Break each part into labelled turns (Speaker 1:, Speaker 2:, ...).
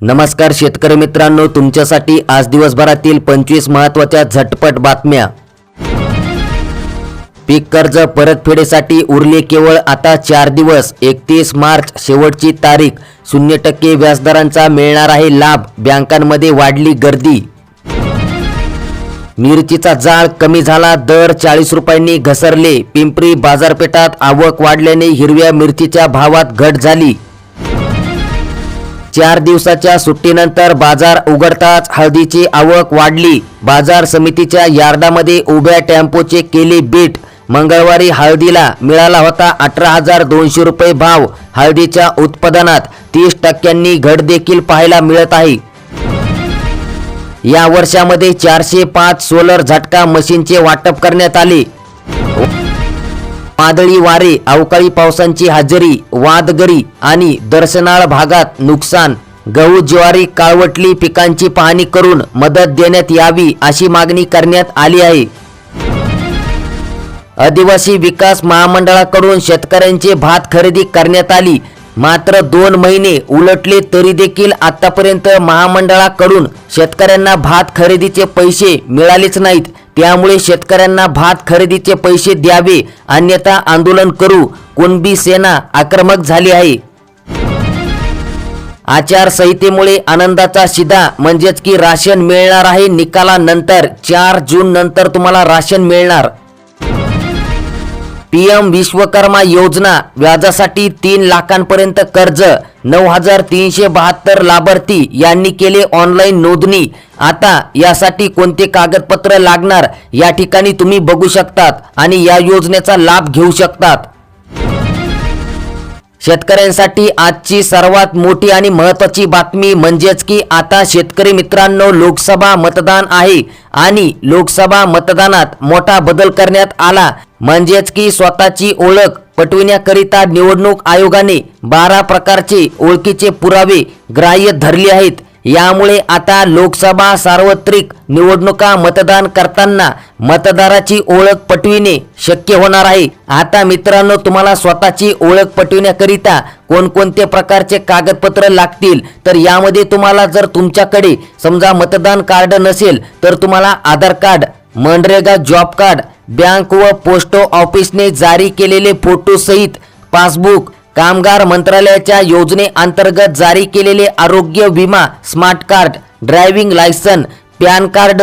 Speaker 1: नमस्कार शेतकरी मित्रांनो तुमच्यासाठी आज दिवसभरातील पंचवीस महत्त्वाच्या झटपट बातम्या. पीक कर्ज परतफेडीसाठी उरले केवळ आता चार दिवस एकतीस मार्च शेवटची तारीख. शून्य टक्के व्याजदरांचा मिळणार आहे लाभ बँकांमध्ये वाढली गर्दी. मिरचीचा जाळ कमी झाला दर चाळीस रुपयांनी घसरले. पिंपरी बाजारपेठात आवक वाढल्याने हिरव्या मिरचीच्या भावात घट झाली. चार दिवसाच्या सुट्टीनंतर बाजार उघडताच हळदीची आवक वाढली. बाजार समितीच्या यार्डामध्ये उभ्या टेम्पोचे केले बीट. मंगळवारी हळदीला मिळाला होता अठरा हजार दोनशे रुपये भाव. हळदीच्या उत्पादनात तीस टक्क्यांनी घट देखील पाहायला मिळत आहे. या वर्षामध्ये चारशे पाच सोलर झटका मशीनचे वाटप करण्यात आले. वादळी वारे अवकाळी पावसांची हजेरी वादगरी आणि दर्शनाळ भागात नुकसान. गहू ज्वारी काळवटली पिकांची पाहणी करून मदत देण्यात यावी अशी मागणी करण्यात आली आहे. आदिवासी विकास महामंडळाकडून शेतकऱ्यांचे भात खरेदी करण्यात आली. मात्र दोन महिने उलटले तरी देखील आतापर्यंत महामंडळाकडून शेतकऱ्यांना भात खरेदीचे पैसे मिळालेच नाहीत. त्यामुळे शेतकऱ्यांना भात खरेदीचे पैसे द्यावे अन्यथा आंदोलन करू. कुणबी सेना आक्रमक झाली आहे. आचारसंहितेमुळे आनंदाचा शिदा म्हणजेच की राशन मिळणार आहे निकालानंतर. चार जून नंतर तुम्हाला राशन मिळणार. पीएम विश्वकर्मा योजना व्याजासाठी तीन लाखांपर्यंत कर्ज नऊ हजार तीनशे बहात्तर लाभार्थी यांनी केले ऑनलाईन नोंदणी. आता यासाठी कोणते कागदपत्र लागणार या ठिकाणी तुम्ही बघू शकतात आणि या योजनेचा लाभ घेऊ शकतात. शेतकऱ्यांसाठी आजची सर्वात मोठी आणि महत्त्वाची बातमी म्हणजेच की आता शेतकरी मित्रांनो लोकसभा मतदान आहे आणि लोकसभा मतदानात मोठा बदल करण्यात आला. म्हणजेच की स्वतःची ओळख पटविण्याकरिता निवडणूक आयोगाने बारा प्रकारचे ओळखीचे पुरावे ग्राह्य धरले आहेत. यामुळे आता लोकसभा सार्वत्रिक निवडणुका मतदान करताना मतदाराची ओळख पटविणे शक्य होणार आहे. आता मित्रांनो तुम्हाला स्वतःची ओळख पटविण्याकरिता कोणकोणते प्रकारचे कागदपत्र लागतील? तर यामध्ये तुम्हाला जर तुमच्याकडे समजा मतदान कार्ड नसेल तर तुम्हाला Aadhaar card MNREGA job card bank व पोस्ट ऑफिसने जारी केलेले फोटो सहित पासबुक कामगार मंत्रालयाच्या योजनेअंतर्गत जारी केलेले आरोग्य विमा smart card driving licence PAN card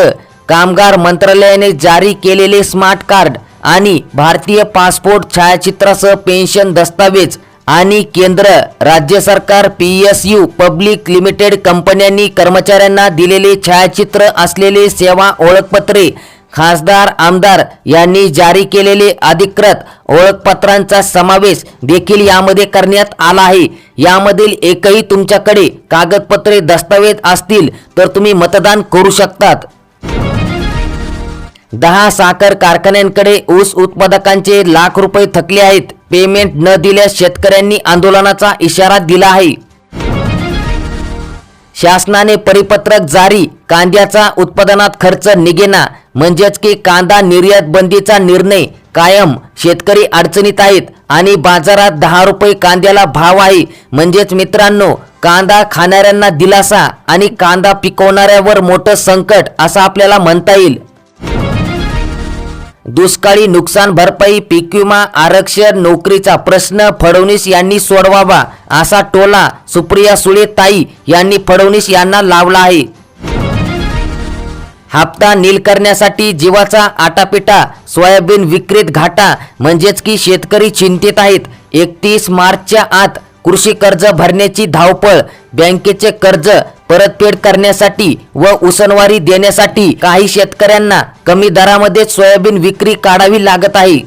Speaker 1: कामगार मंत्रालयाने जारी केलेले स्मार्ट कार्ड आणि भारतीय पासपोर्ट छायाचित्रासह पेन्शन दस्तावेज आणि केंद्र राज्य सरकार P S U public limited कंपन्यांनी कर्मचाऱ्यांना दिलेले छायाचित्र असलेले सेवा ओळखपत्रे खासदार आमदार यांनी जारी केलेले अधिकृत ओळखपत्रांचा समावेश देखील यामध्ये करण्यात आला आहे. यामधील एकही तुमच्याकडे कागदपत्रे दस्तावेज असतील तर तुम्ही मतदान करू शकतात. दहा साखर कारखान्यांकडे ऊस उत्पादकांचे लाख रुपये थकले आहेत. पेमेंट न दिल्यास शेतकऱ्यांनी आंदोलनाचा इशारा दिला आहे. शासनाने परिपत्रक जारी कांद्याचा उत्पादनात खर्च निघेना म्हणजेच की कांदा निर्यात बंदीचा निर्णय कायम. शेतकरी अडचणीत आहेत आणि बाजारात दहा रुपये कांद्याला भाव आहे. म्हणजेच मित्रांनो कांदा खाणाऱ्यांना दिलासा आणि कांदा पिकवणाऱ्यावर मोठं संकट असं आपल्याला म्हणता येईल. दुष्काळी नुकसान भरपाई पीक विमा आरक्षण नोकरीचा प्रश्न फडणवीस यांनी सोडवावा असा टोला सुप्रिया सुळे ताई यांनी फडणवीस यांना लावला आहे. हप्ता नील करण्यासाठी जीवाचा आटापिटा सोयाबीन विक्रीत घाटा म्हणजेच की शेतकरी चिंतित आहेत. एकतीस मार्चच्या आत कृषी कर्ज भरण्याची धावपळ बँकेचे कर्ज परतफेड करण्यासाठी व उसनवारी देण्यासाठी काही शेतकऱ्यांना कमी दरामध्ये सोयाबीन विक्री काढावी लागत आहे.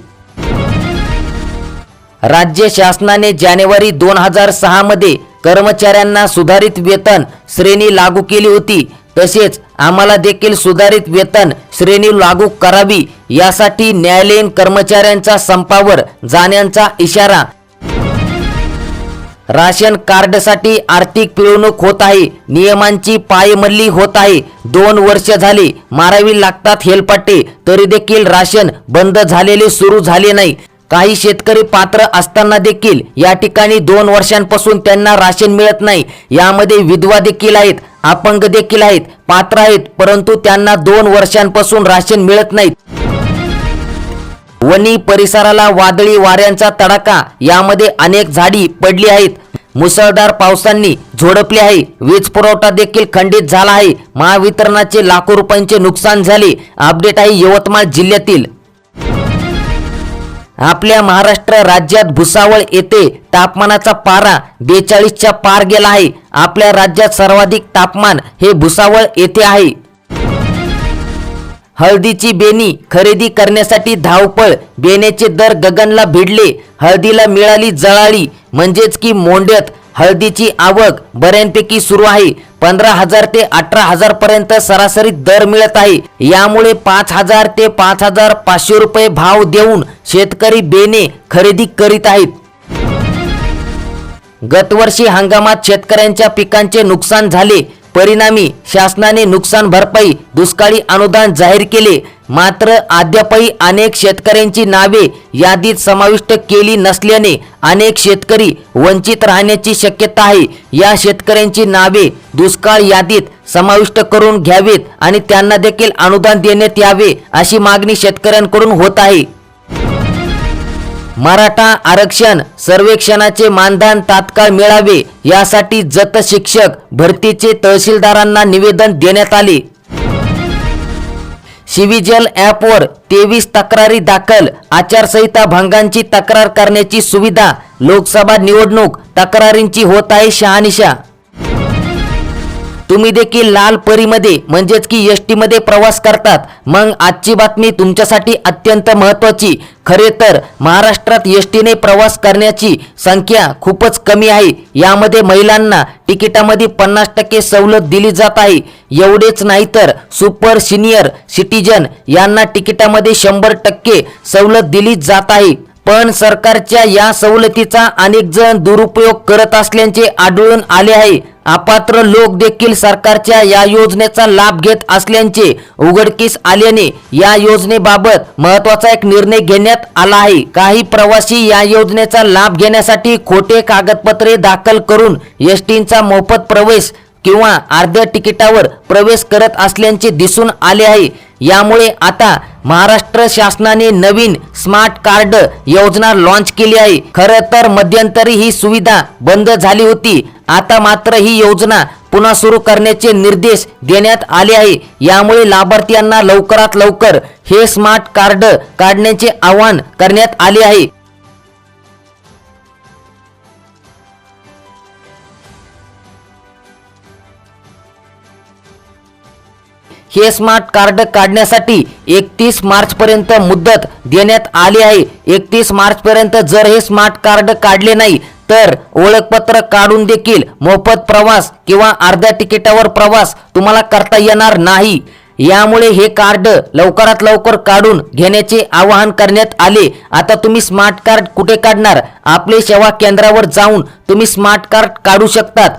Speaker 1: राज्य शासनाने जानेवारी दोन हजार सहा मध्ये कर्मचाऱ्यांना सुधारित वेतन श्रेणी लागू केली होती. तसेच आम्हाला देखील सुधारित वेतन श्रेणी लागू करावी यासाठी न्यायालयीन कर्मचाऱ्यांचा संपावर जाण्याचा इशारा. राशन कार्डसाठी आर्थिक पिळवणूक होत आहे नियमांची पायमल्ली होत आहे. दोन वर्ष झाली मारावी लागतात हेलपाटे तरी देखील राशन बंद झालेले सुरू झाले नाही. काही शेतकरी पात्र असताना देखील या ठिकाणी दोन वर्षांपासून त्यांना राशन मिळत नाही. यामध्ये विधवा देखील आहेत अपंग देखील आहेत पात्र आहेत परंतु त्यांना दोन वर्षांपासून राशन मिळत नाहीत वणी परिसराला वादळी वाऱ्यांचा तडाखा यामध्ये अनेक झाडी पडली आहेत. मुसळधार पावसांनी झोडपले आहे. वीज पुरवठा देखील खंडित झाला आहे. महावितरणाचे लाखो रुपयांचे नुकसान झाले. अपडेट आहे यवतमाळ जिल्ह्यातील. आपल्या महाराष्ट्र राज्यात भुसावळ येथे तापमानाचा पारा बेचाळीसच्या पार गेला आहे. आपल्या राज्यात सर्वाधिक तापमान हे भुसावळ येथे आहे. हळदीची बेनी खरेदी करण्यासाठी धावपळ. बेण्याचे दर गगनला भिडले. हळदीला मिळाली जळाळी. म्हणजेच की मोंड्यात हळदीची आवक बऱ्यापैकी सुरू आहे. पंधरा हजार ते अठरा हजार पर्यंत सरासरी दर मिळत आहे. यामुळे पाच हजार ते पाच हजार पाचशे रुपये भाव देऊन शेतकरी बेने खरेदी करीत आहेत. गतवर्षी हंगामात शेतकऱ्यांच्या पिकांचे नुकसान झाले. परिणामी शासनाने नुकसान भरपाई दुष्काळी अनुदान जाहीर केले. मात्र अद्यापही अनेक शेतकऱ्यांची नावे यादीत समाविष्ट केली नसल्याने अनेक शेतकरी वंचित राहण्याची शक्यता आहे. या शेतकऱ्यांची नावे दुष्काळ यादीत समाविष्ट करून घ्यावेत आणि त्यांना देखील अनुदान देण्यात यावे अशी मागणी शेतकऱ्यांकडून होत आहे. मराठा आरक्षण सर्वेक्षणाचे मानधन तात्काळ मिळावे यासाठी जत शिक्षक भरतीचे तहसीलदारांना निवेदन देण्यात आले. शिविजल ॲपवर तेवीस तक्रारी दाखल आचारसंहिता भंगांची तक्रार करण्याची सुविधा लोकसभा निवडणूक तक्रारींची होत आहे शहानिशा. तुम्ही देखील लाल परीमध्ये म्हणजेच की एस टीमध्ये प्रवास करतात. मग आजची बातमी तुमच्यासाठी अत्यंत महत्त्वाची. खरे तर महाराष्ट्रात एस टीने प्रवास करण्याची संख्या खूपच कमी आहे. यामध्ये महिलांना तिकिटामध्ये पन्नास टक्के सवलत दिली जात आहे. एवढेच नाही तर सुपर सिनियर सिटीजन यांना तिकिटामध्ये शंभर टक्के सवलत दिली जात आहे. पण सरकारच्या या सवलतीचा अनेक जण दुरुपयोग करत असल्याचे आढळून आले आहे. अपात्र लोक देखील सरकारच्या या योजनेचा लाभ घेत असल्याचे उघडकीस आल्याने या योजनेबाबत महत्त्वाचा एक निर्णय घेण्यात आला आहे. काही प्रवासी या योजनेचा लाभ घेण्यासाठी खोटे कागदपत्रे दाखल करून एसटींचा मोफत प्रवेश किंवा अर्ध्या तिकिटावर प्रवेश करत असल्याचे दिसून आले आहे. यामुळे आता महाराष्ट्र शासनाने नवीन स्मार्ट कार्ड योजना लॉन्च केली आहे. खरं तर मध्यंतरी ही सुविधा बंद झाली होती. आता मात्र ही योजना पुन्हा सुरू करण्याचे निर्देश देण्यात आले आहे. यामुळे लाभार्थ्यांना लवकरात लवकर हे स्मार्ट कार्ड काढण्याचे आवाहन करण्यात आले आहे. हे स्मार्ट कार्ड काढण्यासाठी एकतीस मार्च पर्यंत मुदत देण्यात आली आहे. एकतीस मार्च पर्यंत जर हे स्मार्ट कार्ड काढले नाही तर ओळखपत्र काढून देखील मोफत प्रवास किंवा अर्ध्या तिकिटावर प्रवास तुम्हाला करता येणार नाही. यामुळे हे कार्ड लवकरात लवकर काढून घेण्याचे आवाहन करण्यात आले. आता तुम्ही स्मार्ट कार्ड कुठे काढणार? आपले सेवा केंद्रावर जाऊन तुम्ही स्मार्ट कार्ड काढू शकतात.